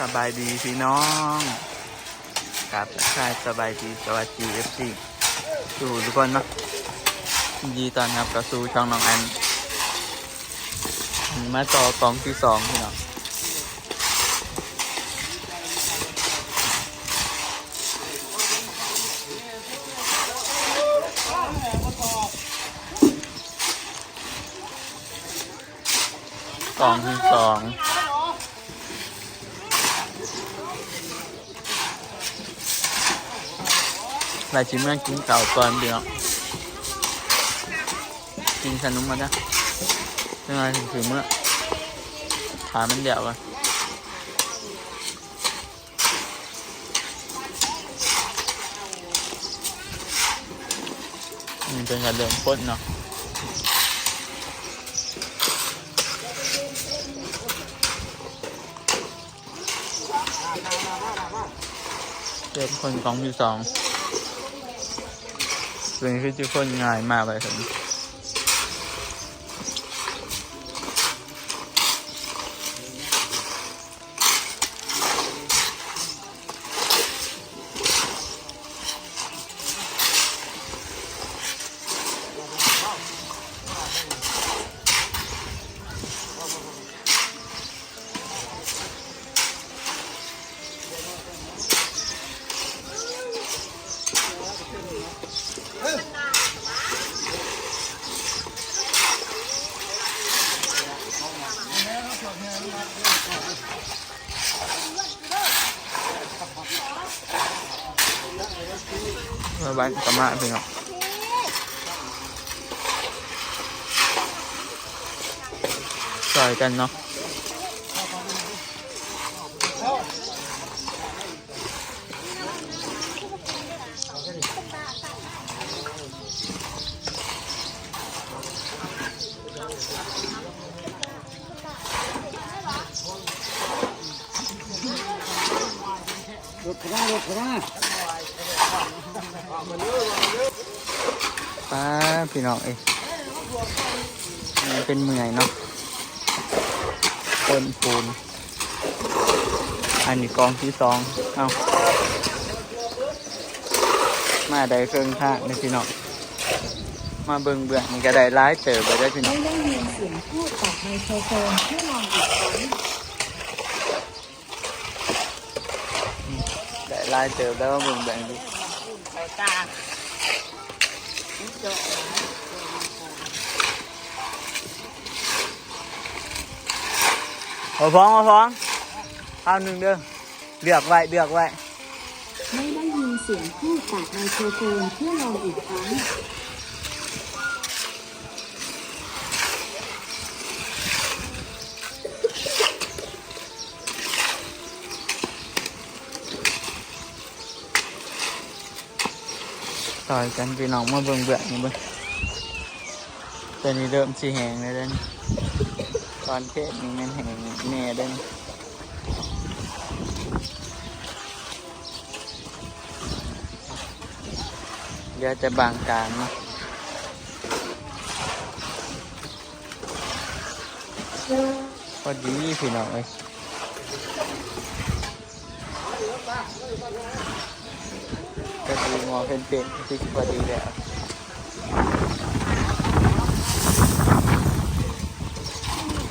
สบายดีพี่น้องกับชายสบายดีสวัสดีเอฟซีสู่ทุกคนเนาะดีตอนรับกระสู่ช่องน้องอัน มาต่อกองที่สองพี่น้องกองที่สอง ลายชิมเมื่อกินเก่าก่อนเดียวกินขนมมาจ้ะยังไงถึงถึงเมื่อขามันเดี่ยวอะมันเป็นการเดิมพ่นเนาะเดิมคนสองที่สอง เป็นคือที่คนง่าย มากเลยครับมาบ้านกะมาเป็นเนาะซอยกันเนาะป้าพี่ น้องเอ้ยมันเป็นเมื่อยเนาะต้นปูนอันนี้กองที่สองเอามาได้เครื่องข้างนี่พี่น้องมาเบิ่งเบื้องนี่ก็ได้ร้ายเจอไปได้พี่น้องไม่ได้ยินเสียงพูดจากไมโครโฟนให้ลองอีกครั้งได้ร้ายเจอแล้วเบิ่งแบบนี้ใส่ตา โจมาฟ้องมาฟ้องข้าวหนึ่งเด้อเลือกไว้เลือกไว้ไม่ได้ยินเสียงพูดจากไมโครโฟนเพื่อลองอีกครั้งต่อยกันพี่น้องมาเบิ่งเบื่อนี่เบิ่ง ตอนเทศนี่มันแห่งแน่ด้อนี่เดี๋ยวจะบางกางเนาะพอดีพี่น้องเอ้ยก็ดีงอเป็นเป็นๆที่พอดีแล้ว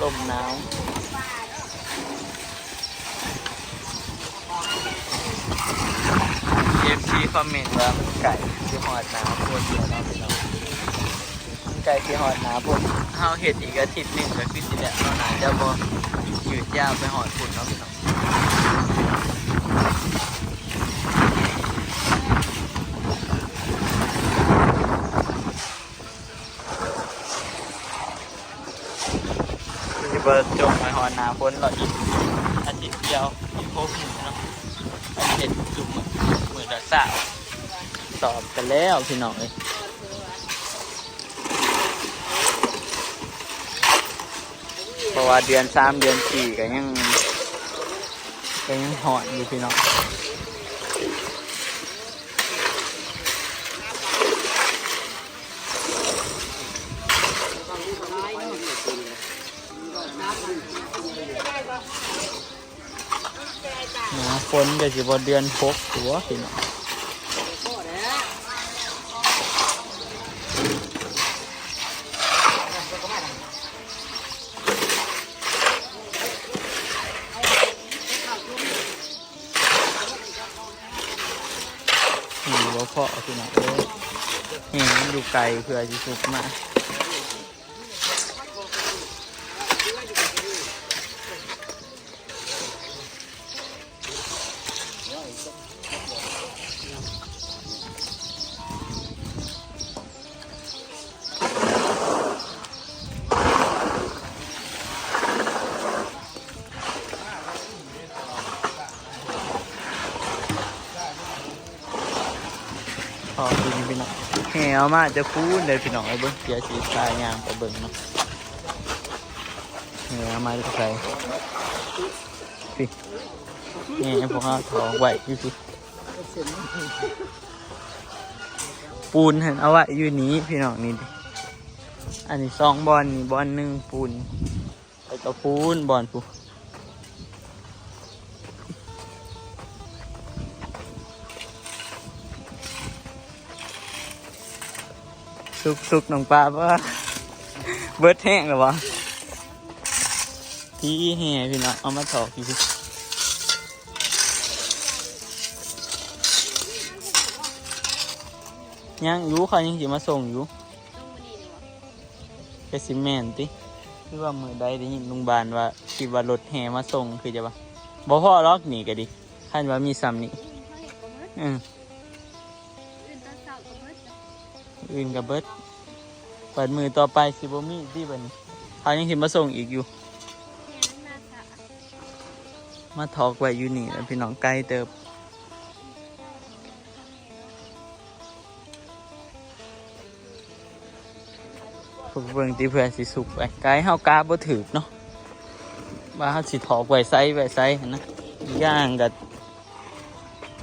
ลมหนาวเอฟซีคอมเมนต์ว่ามันไก่ที่หอดหนาวปวดหัวเนาะพี่น้องมันไก่ที่หอดหนาวปวดเฮาเห็ดอีกอาทิตย์หนึ่งก็คือสิแหละเฮาหนาจะบ่ยืดยาวไปหอดฝุ่นเนาะพี่น้อง คือบ่จงไปหอนาวฝนหรอกอีกอาทิตย์เดียวอีกหกมื้อเนาะอันเห็ดจุ่มหมือมือละสาวสอบกันแล้วพี่น้องเอ้ยเพราะว่าเดือนสามเดือนสี่ก็ยังก็ยังหอนอยู่พี่น้อง นก็สิบ่เดือนพกตัวพี่น้องนี่บ่พอพี่น้องเอ้ยนี่มันอยู่ไกลเพื่อสิสุกมา วมาจะพูดเลยพี่น้องไอ้เบิ้งเสียสีตายยางไปเบิ้งเนาะแหวมาจะใส่พี่นี่พวกเขาถองไว้อยู่พี่ปูนเห็นเอาไว้อยู่นี้พี่น้องนี่ดิอันนี้สองบอลนี่บอลหนึ่งปูนไปกับปูนบอลปู สุกสุกน้องปลาว่าเบิดแห้งหรอวะพี่แห่พี่น้องเอามาถอกพี่พี่ยังอยู่เขายังสิมาส่งอยู่ไปซิเมนติคือว่ามือใดได้ยินลุงบานว่าคิดว่ารถแห่มาส่งคือจะปะบ่พ่อล็อกหนีก็ดิท่านว่ามีซ้ำนี่อืม อื่นกับเบิดเปิดมือต่อไปสิบมีที่เป็นเขายังเห็นมาส่งอีกอยู่ มาทอกไว้อยู่นี่แล้วพี่น้องไกลเติบฝึกเบิ่งตีเพื่อสิสุกไปไกลเฮากาบ่ถือเนาะว่าเฮาสิถอกไว้ไซไว้ไซนะย่างกับ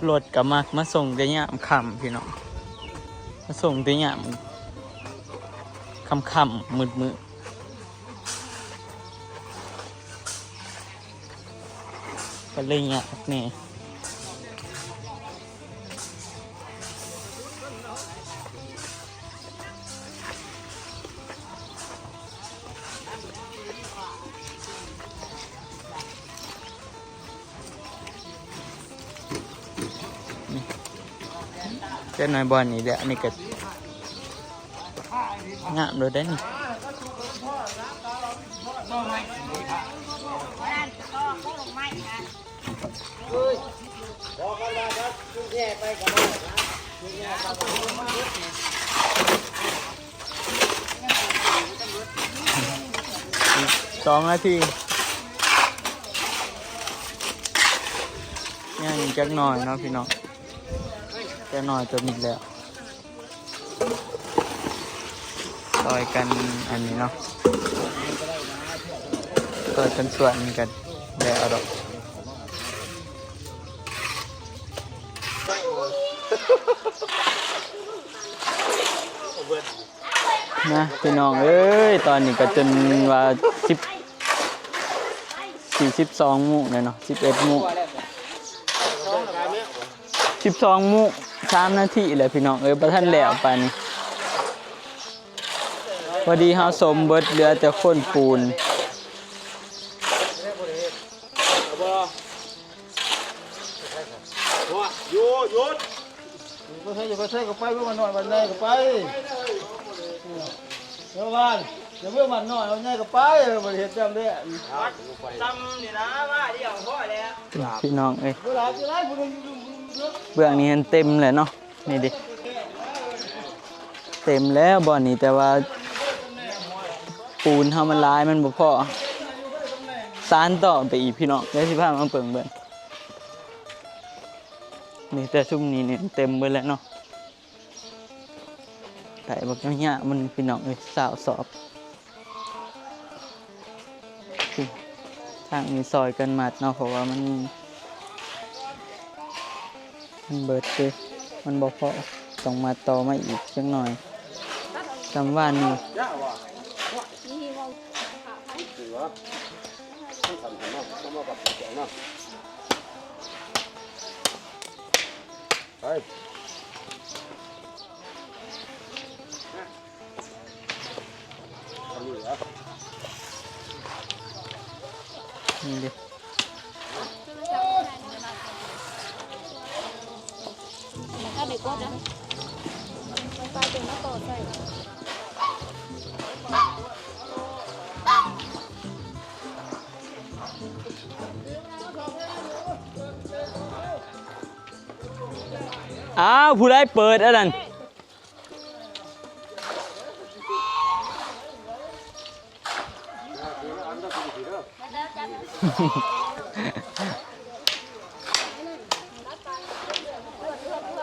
รถกับมักมาส่งแต่ยามค่ำพี่น้อง มาส่งแต่ยามคำคำมืดมืดก็เลยเนี่ยากนี่ เจ้าหน่อยบอลนี่เดี๋ยวนนี้ก็งามเลยได้นี่สองนาทีเนี่ยนี่จักหน่อยเนาะพี่น้อง จักหน่อยตัวนี้แล้วต่อยกันอันนี้เนาะต่อยกันส่วนกันแล้วเอาดอกนะพี่น้องเอ้ยตอนนี้ก็จนว่าสิบสี่สิบสองมู่เลยเนาะสิบเอ็ดมู่สิบสองมู่ สามนาทีเลยพี่น้องเอ้ยประท่านแล้วไปนี่พอดีเฮาสมเบิดเหลือแต่คนปูนโยหยุดไปใช้จะไปใช้ก็ไปเมื่อวันหน่อยวันไหนก็ไปเมื่อวานเดี๋ยวเมื่อวันหน่อยวันไหนก็ไปบริเหตุจำได้จำนี่นะว่าเดี๋ยวพ่อแล้วพี่น้องเอ้ยเวลาจะไล่บุญ เบื้องนี้เห็นเต็มเลยเนาะนี่ดิเต็มแล้วบ่อนี้แต่ว่า ปูนเฮามันลายมันบ่พอสานต่อไปอีกพี่น้องเดี๋ยวสิพามาเปิงเบิ่งนี่แต่ซุ่มนี้เนี่ยเต็มไปแล้วเนาะแต่บักเนี้ยมันพี่น้องเอ้ยสาวสอบทางนี้ซอยกันมัดเนาะเพราะว่ามัน มันเบิดเลยมันบอกพอต้องมาต่อมาอีกจังหน่อยจำว่านี่ไปนี่ดิ ผู้ใดเปิดอันนั้น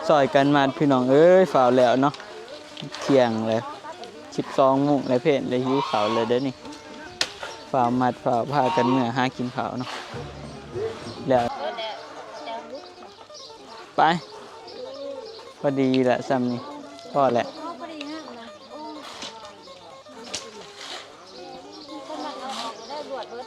ซอยกันมาพี่น้องเอ้ยฝ่าแล้วเนาะเที่ยงเลยสิบสองมุงเลยเพจเลยหิวข้าวเลยเด้อนี่ฝ่ามัดฝ่าพากันเมื่อหากินข้าวเนาะแล้วไป พอดีแหละซ้ำนี่พอแหละก็พอดีฮะนะโอ้คนเกได้บวชเบิด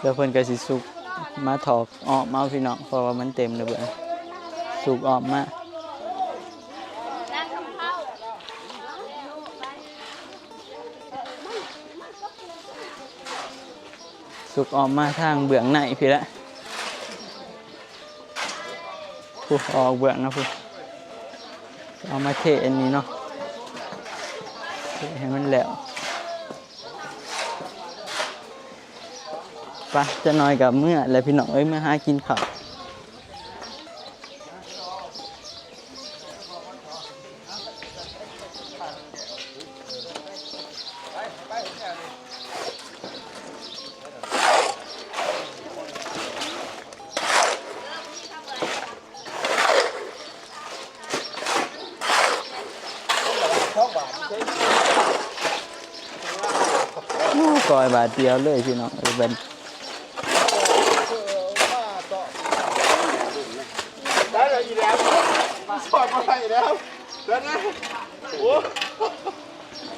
เดี๋ยวเพิ่นก็สิสุกมาถอกออกมาพี่น้องเพราะว่ามันเต็มเลยเบิ่ง สุกออกมาสุกออกมาทางเบื้องในพี่ละผู้ออกเบื้องนะผู้เอามาเทอันนี้เนาะเทให้มันแล้วไปะจะน้อยกับเมื่อแล้วพี่น้องเอ้ยมาหากินข้าวโอยบาทเดียวเลยพี่น้องเป็นได้เลยอีแล้วสอดมาใส่แล้วแล้วนะโ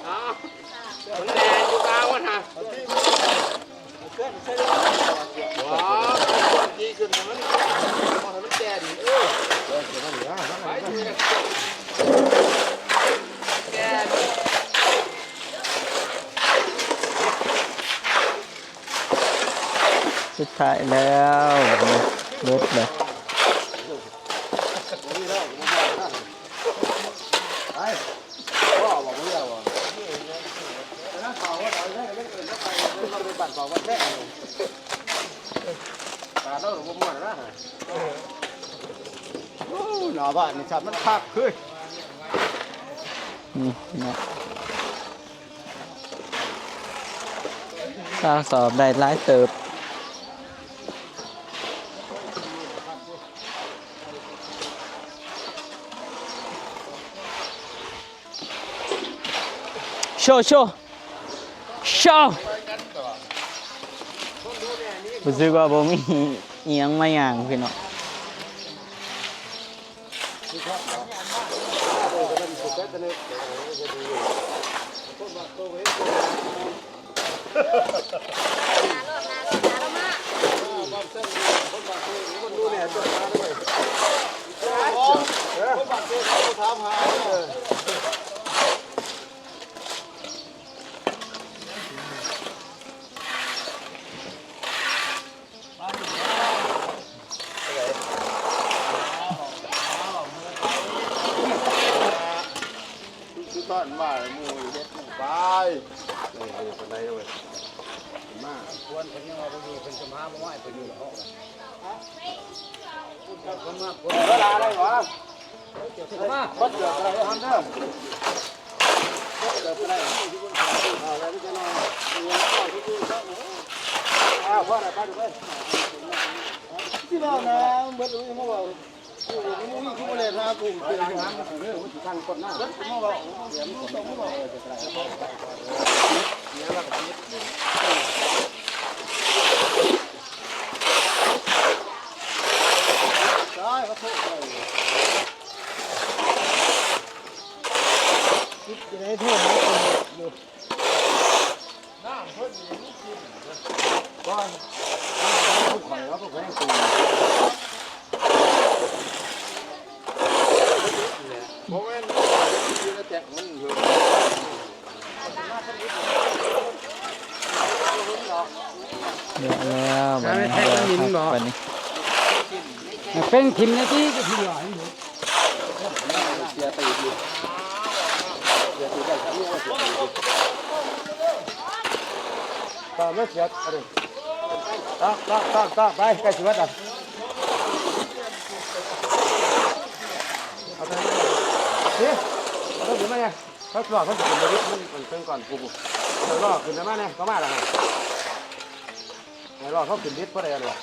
อ้าวมันแดงอยู่กลางวะฮะว้าวดีขึ้นมันมันแดงเออไปดูนะแก สุดท้ายแล้วรถเลย พ่อบอกไม่ได้ว่าแล้วข่าวว่าเราได้เล่นเกินเข้าไปเราไปบัตร บอกว่าแท้ตาเราหรือว่ามั่วนะฮะโอ้หนาบ้านนี่ชัดมันคักเฮ้ยนี่พี่น้องสอบได้ร้ายเติบ โชว์โชว์โชว์รู้สึกว่าบ่มีเอียงมาอย่างพี่น้อง นาโลดนาโลดนาโลมา คนดูเนี่ยตัวมาด้วยคนบัตรเจ้าเขาถามหาเลย คือตอนมาหมูเฮ็ดหมูไป นี่เป็นไรด้วยมาควรเพิ่นยังว่าบ่มีเพิ่นจะมาบ่ไหวเพิ่นอยู่ห้องฮะเพิ่นมาควรเวลาอะไรวะมาคนเดือดอะไรฮันเด้อเดือดอะไรเอาแล้วจะนอนเงินเข้าที่อยู่ซะอ้าวว่าอะไรไปดูไปที่เรานะเบิดรู้มาว่ากู นี่มึงคือบ่เล่นหากูเป็นทางเด้อมันสิทางคนหน้าเบิดมาว่าเดี๋ยวมึงต้องมาว่าจะได้ได้ จะได้ทั่วหาคนอยู่น้ำเพิ่นนี่มีกินก้อนผู้ข่อยแล้วก็แขวงตู เพราะว่าที่จะแตกมันอยู่เดี๋ยวแล้วบัดนี้แทงหินบ่บัดนี้เป็นขิมนะที่ก็ที่หลายอยู่เสียตีอยู่ตามไม่เสียอะไรตั้งตั้งตั้งตั้งไปใกล้ชีวิตอะเอาไปเฮ้ยเอาไปถึงมา เนี่ยเขาหลอกเขาจะเป็นบริษัทมันเป็นก่อนกูเขาหลอกขึ้นมาเนี่ยเขามาแล้วไงหลอกเขาขึ้นลิฟต์เพราะอะไรหรอ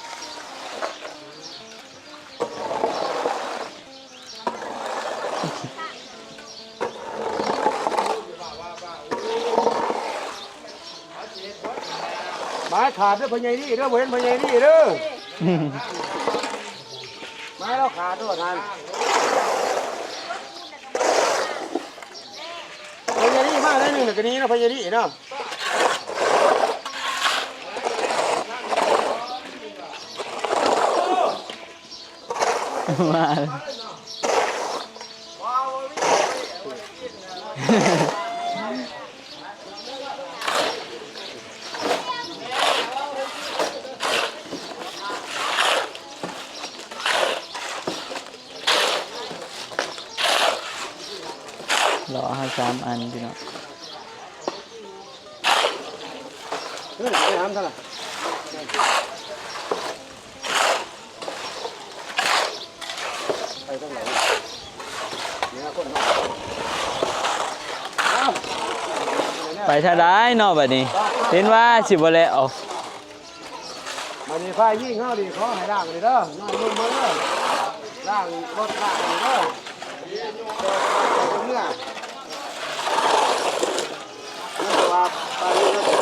ไม้ขาดเด้อพญายนี่เด้อเว้นพญายนี่เด้อไม้เราขาดด้วยทานพญายนี่มาได้หนึ่ งนึ่งกันนี้นะพญายนี่เนาะมาเลยรอห้าสามอันพี่น้อง ฮ้ยไปน้ำท่านล่ะไปตรงไหนเนี่ยคนเนาะอ้าวไปถ้าได้เนาะบัดนี้ เห็นว่าสิบ่แล้วมันมีไฟยิ่งเข้าดีขอให้ร่างเลยเด้อน้อยนุ่มเด้อร่างรถร่างเลยเด้อเมื่อเมื่อว่าตอนนี้เราก่อนในจังหวัดเราก็ได้แล้วก็เสียขึ้นมาเด้อ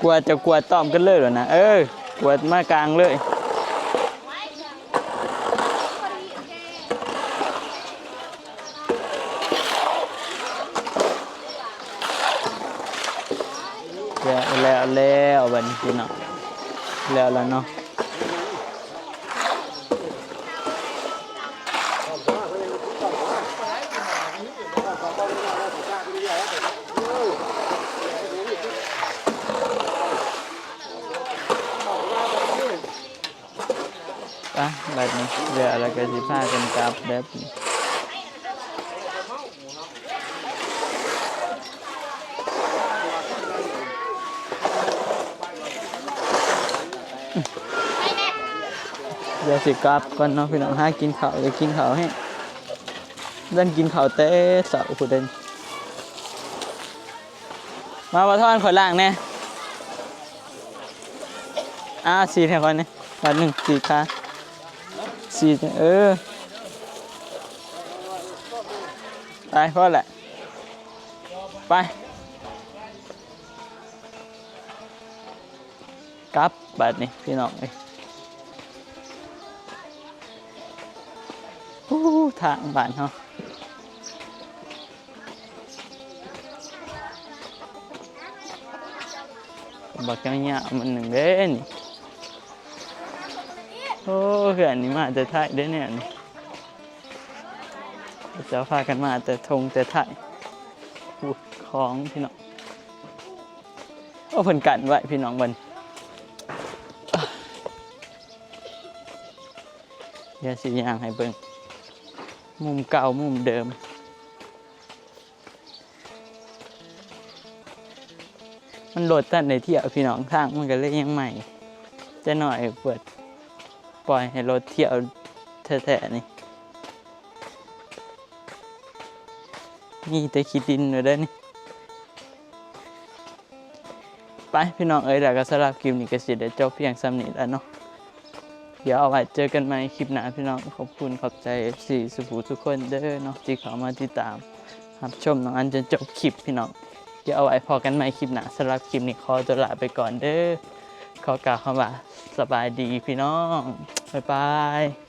กลัวจะกลัวต้อมกันเลยเหรอนะเออ กวดมากลางเลยแล้วแล้วแล้วบัดนพี่เนาะแล้วแล้วเนาะอะบัดนี้ เดี๋ยวเรก็สิพากันกลับแบบนี้เดี๋ยวสิกลับก่อนเนาะพี่น้องหากินข้าวเดี๋ยกินข้าวให้เดินกินข้าวแต่เสาร์ผู้เดินมาบ่ทอนขอล่างแน่อ่าสีแถวนนี่วันหนึ่งสี่ขา สี่เออไปพอแหละ ไปกลับบัดนี้พี่น้องเอ้ยฮู้ทางบ้านเฮาบักเงี้ยมันหนึ่งเด้นี่ โอ้เหือนนี่มาแต่ไทยเด้เนี่ยนี่จะพากันมาแต่ทงแต่ไทยพูดของพี่น้องโอ้เพิ่นกันไว้พี่น้องบันเดี๋ยวสิยางให้เบิ่งมุมเก่ามุมเดิมมันโหลดตันในเที่ยวพี่น้องทางมันก็เลยยังใหม่ จะหน่อยเปิด ปล่อยให้รถเที่ยวแท้ๆนี่นี่แต่ขี้ดินอยู่ได้นี่ ไปพี่น้องเอ้ยแล้วก็สำหรับคลิปนี้ก็สิได้จบเพียงซ้ำนี้แล้วเนาะเดี๋ยวเอาไว้เจอกันใหม่คลิปหน้าพี่น้องขอบคุณขอบใจ FC สุภูทุกคนเด้อเนาะที่เข้ามาติดตามรับชมน้องอันจนจบคลิปพี่น้องเดี๋ยวเอาไว้พอกันใหม่คลิปหน้าสำหรับคลิปนี้ขอตัวลาไปก่อนเด้อ ขอกล่าวคำว่าสบายดีพี่น้อง บ๊ายบาย